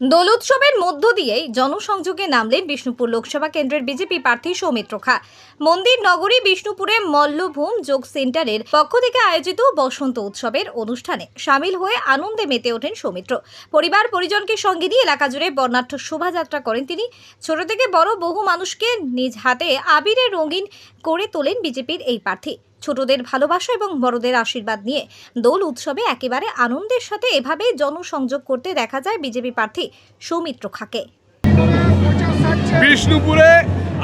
দোল উৎসবের মধ্য দিয়েই জনসংযোগে নামলেন বিষ্ণুপুর লোকসভা কেন্দ্রের বিজেপি প্রার্থী সৌমিত্র খা। মন্দির নগরী বিষ্ণুপুরে মল্লভূম যোগ সেন্টারের পক্ষ থেকে আয়োজিত বসন্ত উৎসবের অনুষ্ঠানে সামিল হয়ে আনন্দে মেতে ওঠেন সৌমিত্র। পরিবার পরিজনকে সঙ্গে নিয়ে এলাকা জুড়ে বর্ণাঢ্য শোভাযাত্রা করেন তিনি। ছোট থেকে বড় বহু মানুষকে নিজ হাতে আবিরে রঙিন করে তোলেন বিজেপির এই প্রার্থী। ছোটদের ভালোবাসা এবং বড়দের আশীর্বাদ নিয়ে দোল উৎসবে একেবারে আনন্দের সাথে এভাবে জনসংযোগ করতে দেখা যায় বিজেপি প্রার্থী সৌমিত্র খাকে। বিষ্ণুপুরে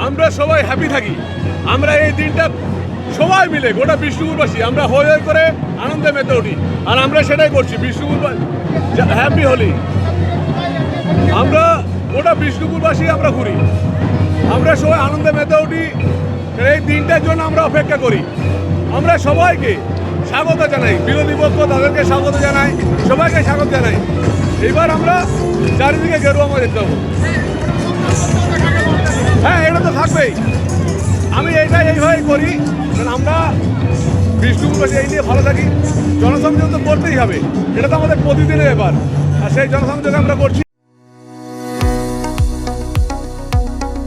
আমরা সবাই হ্যাপি থাকি। আমরা এই দিনটা সবাই মিলে, গোটা বিষ্ণুপুরবাসী, আমরা হই হই করে আনন্দে মেতে উঠি। আর আমরা সেটাই করছি বিষ্ণুপুর হ্যাপি হলি। আমরা গোটা বিষ্ণুপুরবাসী আমরা ঘুরি। আমরা সবাই আনন্দে মেতে উঠি। এই দিনটার জন্য আমরা অপেক্ষা করি। আমরা সবাইকে স্বাগত জানাই। বিরোধী পক্ষ তাদেরকে স্বাগত জানাই। সবাইকে স্বাগত জানাই। এবার আমরা চারিদিকে গেরুয়া মজা দেবো হ্যাঁ এটা তো থাকবেই। আমি এটা এইভাবেই করি। কারণ আমরা বিষ্ণুপুরবাসী এই নিয়ে ভালো থাকি, জনসংযোগ তো করতেই হবে। এটা তো আমাদের প্রতিদিনের ব্যাপার। আর সেই জনসংযোগ আমরা করছি।